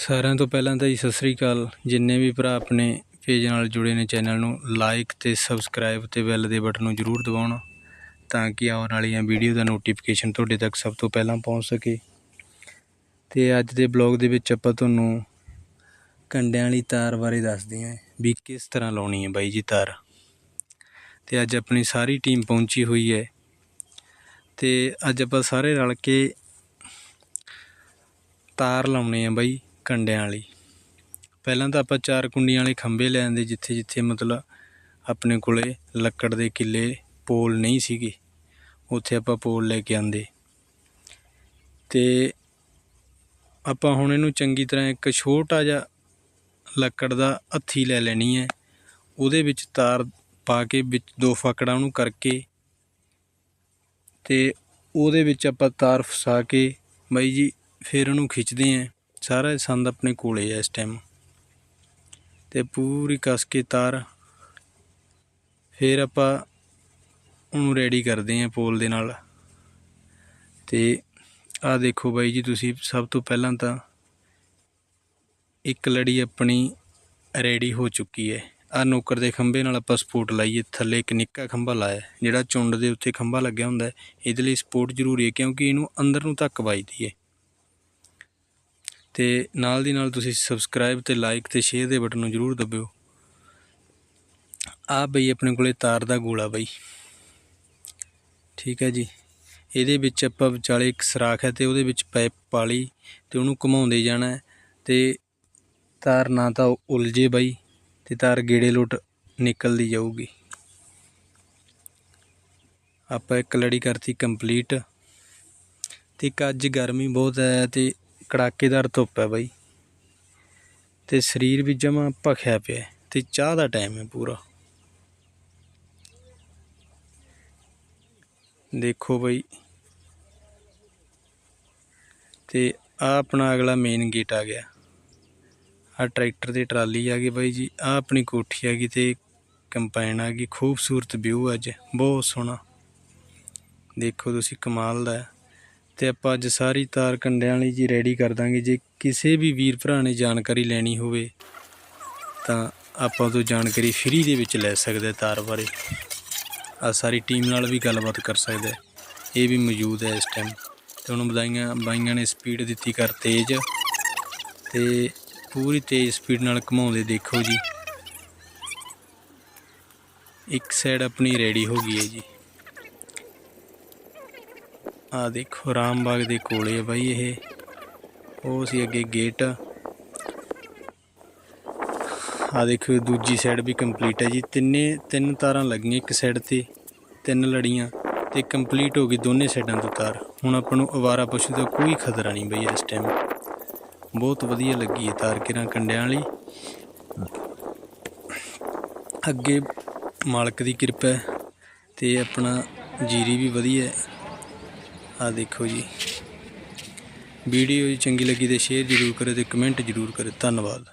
ਸਾਰਿਆਂ ਤੋਂ ਪਹਿਲਾਂ ਤਾਂ ਜੀ ਸਤਿ ਸ੍ਰੀ ਅਕਾਲ। ਜਿੰਨੇ ਵੀ ਭਰਾ ਆਪਣੇ ਪੇਜ ਨਾਲ ਜੁੜੇ ਨੇ ਚੈਨਲ ਨੂੰ ਲਾਈਕ ਤੇ ਸਬਸਕ੍ਰਾਈਬ ਤੇ ਬੈਲ ਦੇ ਬਟਨ ਨੂੰ ਜ਼ਰੂਰ ਦਬਾਉਣ, ਤਾਂ ਕਿ ਆਉਣ ਵਾਲੀਆਂ ਵੀਡੀਓ ਦਾ ਨੋਟੀਫਿਕੇਸ਼ਨ ਤੁਹਾਡੇ ਤੱਕ ਸਭ ਤੋਂ ਪਹਿਲਾਂ ਪਹੁੰਚ ਸਕੇ। ਤੇ ਅੱਜ ਦੇ ਬਲੌਗ ਦੇ ਵਿੱਚ ਆਪਾਂ ਤੁਹਾਨੂੰ ਕੰਡਿਆਂ ਵਾਲੀ ਤਾਰ ਬਾਰੇ ਦੱਸਦੇ ਹਾਂ ਵੀ ਕਿਸ ਤਰ੍ਹਾਂ ਲਾਉਣੀ ਹੈ ਬਾਈ ਜੀ ਤਾਰ। ਤੇ ਅੱਜ ਆਪਣੀ ਸਾਰੀ ਟੀਮ ਪਹੁੰਚੀ ਹੋਈ ਹੈ। ਤੇ ਅੱਜ ਆਪਾਂ ਸਾਰੇ ਰਲ ਕੇ ਤਾਰ ਲਾਉਣੇ ਆ ਬਾਈ। ਕੰਡਿਆਂ ਵਾਲੀ। ਪਹਿਲਾਂ ਤਾਂ ਆਪਾਂ ਚਾਰ ਕੁੰਡੀਆਂ ਵਾਲੇ ਖੰਭੇ ਲੈ ਆਂਦੇ ਜਿੱਥੇ ਜਿੱਥੇ ਮਤਲਬ ਆਪਣੇ ਕੋਲੇ ਲੱਕੜ ਦੇ ਕਿੱਲੇ ਪੋਲ ਨਹੀਂ ਸੀਗੇ, ਉੱਥੇ ਆਪਾਂ ਪੋਲ ਲੈ ਕੇ ਆਂਦੇ। ਤੇ ਆਪਾਂ ਹੁਣ ਇਹਨੂੰ ਚੰਗੀ ਤਰ੍ਹਾਂ ਇੱਕ ਛੋਟਾ ਜਿਹਾ ਲੱਕੜ ਦਾ ਹੱਥੀ ਲੈ ਲੈਣੀ ਹੈ। ਉਹਦੇ ਵਿੱਚ ਤਾਰ ਪਾ ਕੇ ਵਿੱਚ ਦੋ ਫਾਕੜਾ ਉਹਨੂੰ ਕਰਕੇ ਤੇ ਉਹਦੇ ਵਿੱਚ ਆਪਾਂ ਤਾਰ ਫਸਾ ਕੇ ਬਾਈ ਜੀ ਫਿਰ ਉਹਨੂੰ ਖਿੱਚਦੇ ਆਂ ਸਾਰਾ ਸੰਦ ਆਪਣੇ ਕੋਲੇ ਹੈ ਇਸ ਟਾਈਮ ਤੇ ਪੂਰੀ ਕਸ ਕੇ ਤਾਰ ਫਿਰ ਆਪਾਂ ਉਹਨੂੰ ਰੈਡੀ ਕਰਦੇ ਆਂ ਪੋਲ ਦੇ ਨਾਲ। ਤੇ ਆਹ ਦੇਖੋ ਬਾਈ ਜੀ, ਤੁਸੀਂ ਸਭ ਤੋਂ ਪਹਿਲਾਂ ਤਾਂ ਇੱਕ ਲੜੀ ਆਪਣੀ ਰੈਡੀ ਹੋ ਚੁੱਕੀ ਹੈ। ਆ ਨੌਕਰ ਦੇ ਖੰਭੇ ਨਾਲ ਆਪਾਂ ਸਪੋਰਟ ਲਾਈਏ, ਥੱਲੇ ਇੱਕ ਨਿੱਕਾ ਖੰਭਾ ਲਾਇਆ, ਜਿਹੜਾ ਚੁੰਡ ਦੇ ਉੱਤੇ ਖੰਭਾ ਲੱਗਿਆ ਹੁੰਦਾ ਇਹਦੇ ਲਈ ਸਪੋਰਟ ਜ਼ਰੂਰੀ ਹੈ ਕਿਉਂਕਿ ਇਹਨੂੰ ਅੰਦਰ ਨੂੰ ਧੱਕ ਵੱਜਦੀ ਹੈ। ਅਤੇ ਨਾਲ ਦੀ ਨਾਲ ਤੁਸੀਂ ਸਬਸਕ੍ਰਾਈਬ ਤੇ ਲਾਈਕ ਤੇ ਸ਼ੇਅਰ ਦੇ ਬਟਨ ਨੂੰ ਜ਼ਰੂਰ ਦਬਿਓ। ਆ ਬਈ ਆਪਣੇ ਕੋਲੇ ਤਾਰ ਦਾ ਗੋਲਾ ਬਈ। ਠੀਕ ਹੈ ਜੀ। ਇਹਦੇ ਵਿੱਚ ਆਪਾਂ ਵਿਚਾਲੇ ਇੱਕ ਸਰਾਖ ਹੈ ਤੇ ਉਹਦੇ ਵਿੱਚ ਪਾਈਪ ਪਾ ਲਈ ਤੇ ਉਹਨੂੰ ਘੁਮਾਉਂਦੇ ਜਾਣਾ ਹੈ ਤੇ ਤਾਰ ਨਾ ਤਾਂ ਉਲਝੇ ਬਈ ਤੇ ਤਾਰ ਗੇੜੇ ਲੁੱਟ ਨਿਕਲਦੀ ਜਾਊਗੀ। ਆਪਾਂ ਇੱਕ ਲੜੀ ਕਰਤੀ ਕੰਪਲੀਟ ਤੇ ਇੱਕ ਅੱਜ ਗਰਮੀ ਬਹੁਤ ਹੈ ਤੇ ਕੜਾਕੇਦਾਰ ਧੁੱਪ ਹੈ ਬਾਈ। ਤੇ ਸਰੀਰ ਵੀ ਜਮਾ ਭਖਿਆ ਪਿਆ ਹੈ ਤੇ ਚਾਹ ਦਾ ਟਾਈਮ ਹੈ ਪੂਰਾ। ਦੇਖੋ ਬਾਈ। ਤੇ ਆ ਆਪਣਾ ਅਗਲਾ ਮੇਨ ਗੇਟ ਆ ਗਿਆ। ਆ ਟਰੈਕਟਰ ਦੀ ਟਰਾਲੀ ਆ ਗਈ ਬਾਈ ਜੀ। ਆ ਆਪਣੀ ਕੋਠੀ ਆ ਗਈ ਤੇ ਕੰਪਾਈਨ ਆ ਗਈ। ਖੂਬਸੂਰਤ ਵਿਊ ਅੱਜ। ਬਹੁਤ ਸੋਹਣਾ। ਦੇਖੋ ਤੁਸੀਂ ਕਮਾਲ ਦਾ ਤੇ ਆਪਾਂ ਅੱਜ ਸਾਰੀ ਤਾਰ ਕੰਡਿਆਂ ਵਾਲੀ ਜੀ ਰੈਡੀ ਕਰ ਦਾਂਗੇ। ਜੇ ਕਿਸੇ ਵੀ ਵੀਰ ਭਰਾ ਨੇ ਜਾਣਕਾਰੀ ਲੈਣੀ ਹੋਵੇ, ਤਾਂ ਆਪਾਂ ਤੋਂ ਜਾਣਕਾਰੀ ਫ੍ਰੀ ਦੇ ਵਿੱਚ ਲੈ ਸਕਦੇ ਤਾਰ ਬਾਰੇ। ਆ ਸਾਰੀ ਟੀਮ ਨਾਲ ਵੀ ਗੱਲਬਾਤ ਕਰ ਸਕਦਾ ਇਹ ਵੀ ਮੌਜੂਦ ਹੈ ਇਸ ਟਾਈਮ ਤੇ ਹੁਣ ਬਧਾਈਆਂ ਬਾਈਆਂ ਨੇ ਸਪੀਡ ਦਿੱਤੀ ਕਰ ਤੇਜ਼। ਤੇ ਪੂਰੀ ਤੇਜ਼ ਸਪੀਡ ਨਾਲ ਘੁਮਾਉਂਦੇ ਦੇਖੋ ਜੀ। ਇੱਕ ਸਾਈਡ ਆਪਣੀ ਰੈਡੀ ਹੋ ਗਈ ਹੈ ਜੀ। ਆ ਦੇਖੋ ਰਾਮਬਾਗ ਦੇ ਕੋਲੇ ਆ ਬਾਈ ਇਹ। ਉਹ ਸੀ ਅੱਗੇ ਗੇਟ ਆ ਦੇਖੋ ਦੂਜੀ ਸਾਈਡ ਵੀ ਕੰਪਲੀਟ ਹੈ ਜੀ। ਤਿੰਨੇ, ਤਿੰਨ ਤਾਰਾਂ ਲੱਗੀਆਂ ਇੱਕ ਸਾਈਡ ਤੇ, ਤਿੰਨ ਲੜੀਆਂ ਤੇ ਕੰਪਲੀਟ ਹੋ ਗਈ ਦੋਨੇ ਸਾਈਡਾਂ ਤੋਂ ਤਾਰ। ਹੁਣ ਆਪਾਂ ਨੂੰ ਅਵਾਰਾ ਪਸ਼ੂ ਦਾ ਕੋਈ ਖਤਰਾ ਨਹੀਂ ਬਈ ਇਸ ਟਾਈਮ ਬਹੁਤ ਵਧੀਆ ਲੱਗੀ ਹੈ ਤਾਰ ਕਿਰਾਂ ਕੰਡਿਆਂ ਵਾਲੀ। ਅੱਗੇ ਮਾਲਕ ਦੀ ਕਿਰਪਾ ਹੈ ਤੇ ਆਪਣਾ ਜੀਰੀ ਵੀ ਵਧੀਆ ਹੈ। ਆ ਦੇਖੋ ਜੀ। ਵੀਡੀਓ ਚੰਗੀ ਲੱਗੀ ਤੇ ਸ਼ੇਅਰ ਜ਼ਰੂਰ ਕਰਿਓ ਤੇ ਕਮੈਂਟ ਜ਼ਰੂਰ ਕਰਿਓ। ਧੰਨਵਾਦ।